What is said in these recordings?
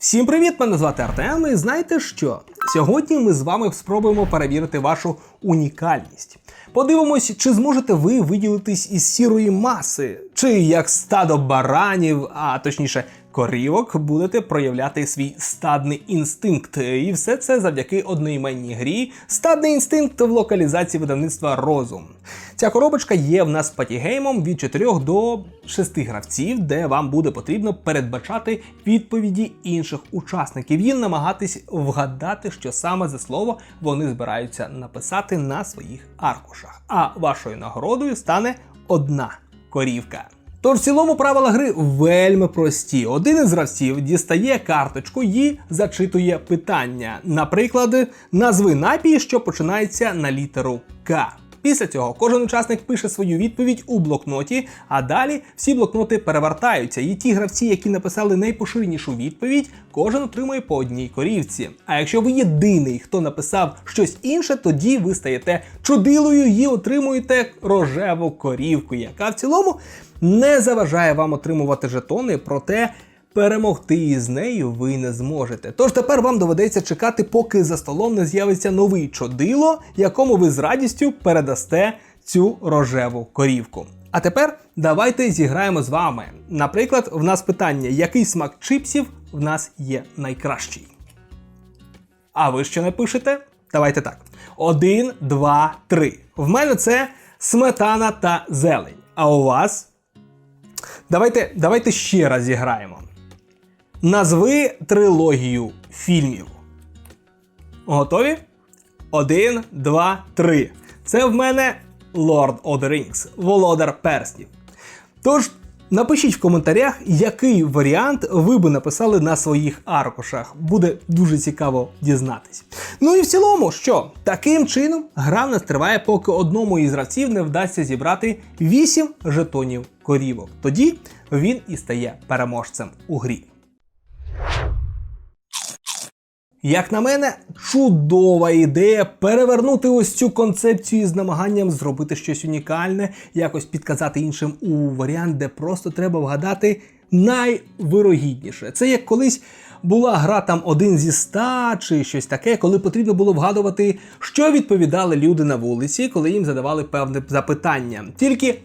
Всім привіт! Мене звати Артем. І знаєте що? Сьогодні ми з вами спробуємо перевірити вашу унікальність. Подивимось, чи зможете ви виділитись із сірої маси, чи як стадо баранів, а точніше корівок, будете проявляти свій стадний інстинкт. І все це завдяки одноіменній грі Стадний інстинкт в локалізації видавництва Розум. Ця коробочка є в нас патігеймом від 4 до 6 гравців, де вам буде потрібно передбачати відповіді інших учасників і намагатись вгадати, що саме за слово вони збираються написати на своїх аркушах. А вашою нагородою стане одна корівка. Тож в цілому правила гри вельми прості. Один із гравців дістає карточку і зачитує питання. Наприклад, назви напій, що починається на літеру К. Після цього кожен учасник пише свою відповідь у блокноті, а далі всі блокноти перевертаються. І ті гравці, які написали найпоширенішу відповідь, кожен отримує по одній корівці. А якщо ви єдиний, хто написав щось інше, тоді ви стаєте чудилою і отримуєте рожеву корівку, яка в цілому не заважає вам отримувати жетони, проте перемогти із нею ви не зможете. Тож тепер вам доведеться чекати, поки за столом не з'явиться новий чодило, якому ви з радістю передасте цю рожеву корівку. А тепер давайте зіграємо з вами. Наприклад, в нас питання, який смак чипсів в нас є найкращий. А ви що не пишете? Давайте так. Один, два, три. В мене це сметана та зелень. А у вас? Давайте, давайте ще раз зіграємо. Назви трилогію фільмів. Готові? Один, два, три. Це в мене Lord of the Rings, Володар Перснів. Тож напишіть в коментарях, який варіант ви би написали на своїх аркушах. Буде дуже цікаво дізнатись. Ну і в цілому, що таким чином гра нас триває, поки одному із гравців не вдасться зібрати 8 жетонів корівок. Тоді він і стає переможцем у грі. Як на мене, чудова ідея перевернути ось цю концепцію з намаганням зробити щось унікальне, якось підказати іншим у варіант, де просто треба вгадати найвирогідніше. Це як колись була гра там один зі ста чи щось таке, коли потрібно було вгадувати, що відповідали люди на вулиці, коли їм задавали певне запитання. Тільки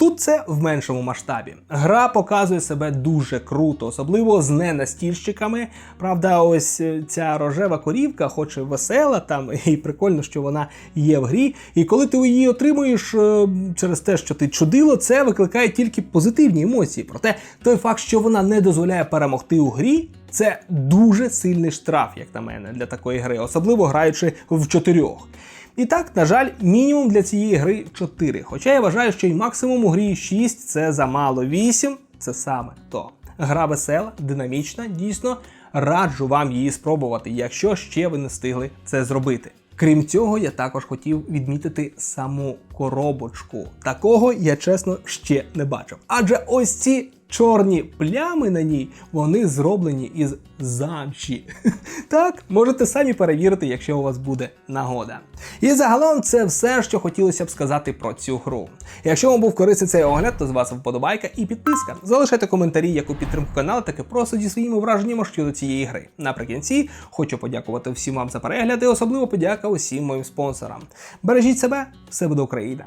Тут це в меншому масштабі. Гра показує себе дуже круто, особливо з ненастільщиками. Правда, ось е, ця рожева корівка, хоч і весела, там і прикольно, що вона є в грі. І коли ти її отримуєш е, через те, що ти чудило, це викликає тільки позитивні емоції. Проте той факт, що вона не дозволяє перемогти у грі. Це дуже сильний штраф, як на мене, для такої гри, особливо граючи в чотирьох. І так, на жаль, мінімум для цієї гри 4. Хоча я вважаю, що й максимум у грі 6 це замало. 8 це саме то. Гра весела, динамічна, дійсно раджу вам її спробувати, якщо ще ви не встигли це зробити. Крім цього, я також хотів відмітити саму коробочку. Такого я чесно ще не бачив. Адже ось ці чорні плями на ній вони зроблені із замші. Так, можете самі перевірити, якщо у вас буде нагода. І загалом це все, що хотілося б сказати про цю гру. Якщо вам був корисний цей огляд, то з вас вподобайка і підписка. Залишайте коментарі, яку підтримку каналу, так і просто зі своїми враженнями щодо цієї гри. Наприкінці хочу подякувати всім вам за перегляд і особливо подяка усім моїм спонсорам. Бережіть себе, все буде Україна.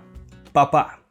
Па-па!